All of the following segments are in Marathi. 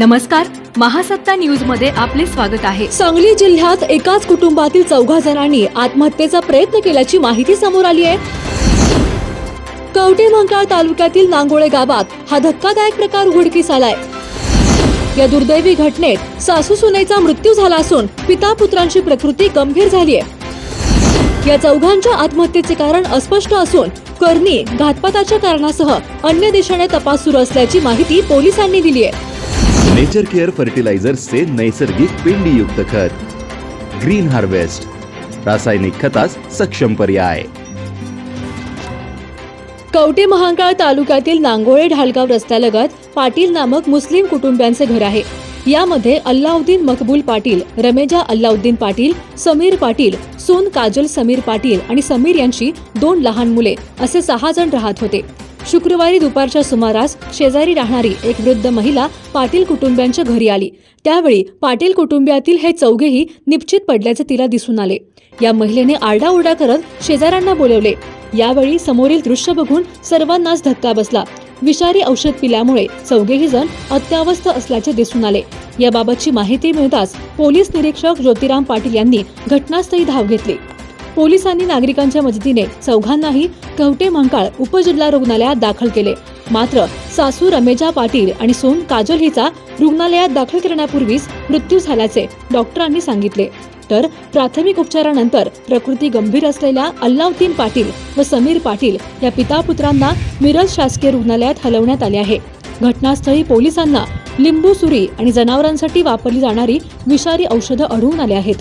नमस्कार महासत्ता न्यूजमध्ये आपले स्वागत आहे. सांगली जिल्ह्यात एकाच कुटुंबातील चौघा जणांनी आत्महत्येचा प्रयत्न केल्याची माहिती समोर आली आहे. कवटे मंकाळ तालुक्यातील नांगोळे गावात हा धक्कादायक प्रकार उघडकीस आलाय. या दुर्दैवी घटनेत सासू सुनेचा मृत्यू झाला असून पिता पुत्रांची प्रकृती गंभीर झाली आहे. या चौघांच्या आत्महत्येचे कारण अस्पष्ट असून करणी घातपाताच्या कारणासह अन्य दिशेने तपास सुरू असल्याची माहिती पोलिसांनी दिली आहे. नेचर केअर फर्टिलायझर्सचे नैसर्गिक पेंडीयुक्त खत. ग्रीन हार्वेस्ट रासायनिक खतास सक्षम पर्याय. कवटे महांकाळ तालुक्यातील नांगोळे ढालगाव रस्त्यालगत पाटील नामक मुस्लिम कुटुंबियांचे घर आहे. यामध्ये अल्लाउद्दीन मकबूल पाटील रमेजा अल्लाउद्दीन पाटील समीर पाटील सून काजल समीर पाटील आणि समीर यांची दोन लहान मुले असे सहा जण राहत होते. शुक्रवारी दुपारच्या सुमारास शेजारी राहणारी एक वृद्ध महिला पाटील कुटुंबियांच्या घरी आली. त्यावेळी पाटील कुटुंबियातील हे चौघेही निश्चित पडल्याचे तिला दिसून आले. या महिलेने आरडाओरडा करत शेजाऱ्यांना बोलवले. यावेळी समोरील दृश्य बघून सर्वांनाच धक्का बसला. विषारी औषध पिल्यामुळे चौघेही जण अत्यावस्थ असल्याचे दिसून आले. याबाबतची माहिती मिळताच पोलीस निरीक्षक ज्योतिराम पाटील यांनी घटनास्थळी धाव घेतली. पोलिसांनी नागरिकांच्या मदतीने चौघांनाही कवटे मंकाळ उपजिल्हा रुग्णालयात दाखल केले. मात्र सासू रमेजा पाटील आणि सोन काजल हिचा रुग्णालयात दाखल करण्यापूर्वीच मृत्यू झाल्याचे डॉक्टरांनी सांगितले. तर प्राथमिक उपचारानंतर प्रकृती गंभीर असलेल्या अल्लाउद्दीन पाटील व समीर पाटील या पिता पुत्रांना मिरज शासकीय रुग्णालयात हलवण्यात आले आहे. घटनास्थळी पोलिसांना लिंबू सुरी आणि जनावरांसाठी वापरली जाणारी विषारी औषधं आढळून आले आहेत.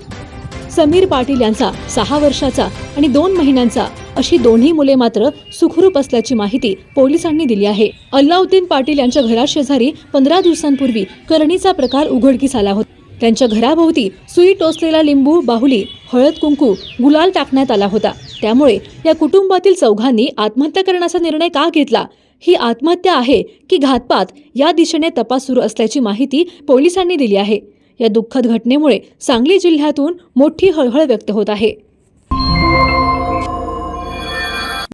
समीर पाटील यांचा सहा वर्षाचा आणि दोन महिन्यांचा अशी दोन्ही मुले मात्र सुखरूप असल्याची माहिती पोलिसांनी दिली आहे. अल्लाउद्दीन पाटील यांच्या घराशेजारी पंधरा दिवसांपूर्वी करणीचा प्रकार उघडकीस आला होता. त्यांच्या घराभोवती सुई टोचलेला लिंबू बाहुली हळद कुंकू गुलाल टाकण्यात आला होता. त्यामुळे या कुटुंबातील चौघांनी आत्महत्या करण्याचा निर्णय का घेतला? ही आत्महत्या आहे की घातपात या दिशेने तपास सुरू असल्याची माहिती पोलिसांनी दिली आहे. या दुःखद घटनेमुळे सांगली जिल्ह्यातून मोठी हळहळ व्यक्त होत आहे.